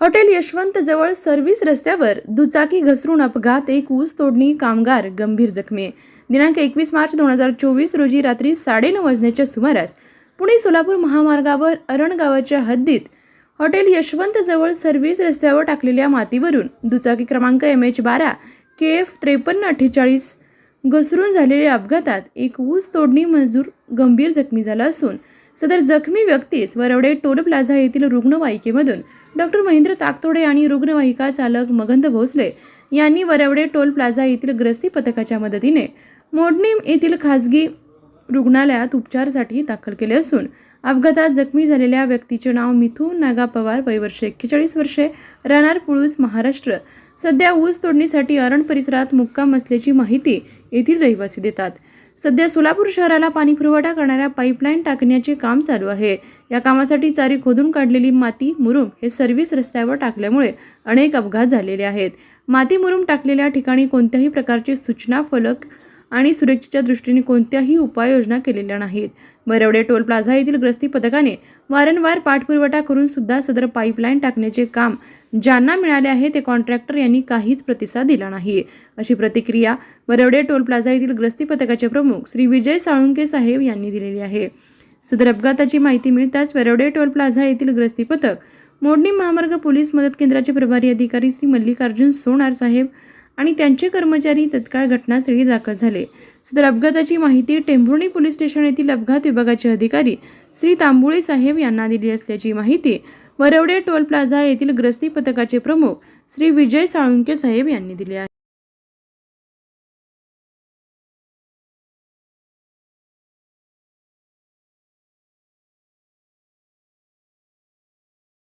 Hotel Yashwant जवळ service रस्त्यावर दुचाकी घसरून अपघात एक ऊस तोडणी कामगार गंभीर जखमी. दिनांक एकवीस मार्च दोन हजार चोवीस रोजी रात्री साडेनऊ वाजण्याच्या सुमारास पुणे सोलापूर महामार्गावर अरणगावाच्या हद्दीत हॉटेल यशवंत जवळ सर्व्हिस रस्त्यावर टाकलेल्या मातीवरून दुचाकी क्रमांक एम एच बारा के एफ त्रेपन्न अठ्ठेचाळीस घसरून झालेल्या अपघातात एक ऊस तोडणी मजूर गंभीर जखमी झाला असून सदर जखमी व्यक्तीस वरवडे टोल प्लाझा येथील रुग्णवाहिकेमधून डॉक्टर महेंद्र ताकतोडे आणि रुग्णवाहिका चालक मगंद भोसले यांनी वरवडे टोल प्लाझा येथील ग्रस्ती पथकाच्या मदतीने मोडणीम येथील खासगी रुग्णालयात उपचारासाठी दाखल केले असून अपघातात जखमी झालेल्या व्यक्तीचे नाव मिथून नागा पवार वयवर्ष एक्केचाळीस वर्षे राहणार पुळूस महाराष्ट्र. सध्या ऊस तोडणीसाठी अरण परिसरात मुक्काम असल्याची माहिती येथील रहिवासी देतात. सध्या सोलापूर शहराला पाणी पुरवठा करणाऱ्या पाईपलाईन टाकण्याचे काम चालू आहे. या कामासाठी चारी खोदून काढलेली माती मुरुम हे सर्व्हिस रस्त्यावर टाकल्यामुळे अनेक अपघात झालेले आहेत. माती मुरुम टाकलेल्या ठिकाणी कोणत्याही प्रकारचे सूचना फलक आणि सुरक्षेच्या दृष्टीने कोणत्याही उपाययोजना केलेल्या नाहीत. बरवडे टोल प्लाझा येथील ग्रस्ती पथकाने वारंवार पाठपुरवठा करून सुद्धा सदर पाईपलाईन टाकण्याचे काम ज्यांना मिळाले आहे ते कॉन्ट्रॅक्टर यांनी काहीच प्रतिसाद दिला नाही. अशी प्रतिक्रिया बरवडे टोल प्लाझा येथील ग्रस्ती पथकाचे प्रमुख श्री विजय साळुंके साहेब यांनी दिलेली आहे. सदर अपघाताची माहिती मिळताच वेरवडे टोल प्लाझा येथील ग्रस्ती पथक मोडणी महामार्ग पोलीस मदत केंद्राचे प्रभारी अधिकारी श्री मल्लिकार्जुन सोनार साहेब आणि त्यांचे कर्मचारी तत्काळ घटनास्थळी दाखल झाले. सदर अपघाताची माहिती टेंभुर्णी पोलीस स्टेशन येथील अपघात विभागाचे अधिकारी श्री तांबुळे साहेब यांना दिली असल्याची माहिती वरवडे टोल प्लाझा येथील ग्रस्ती पथकाचे प्रमुख श्री विजय साळुंके साहेब यांनी दिली आहे.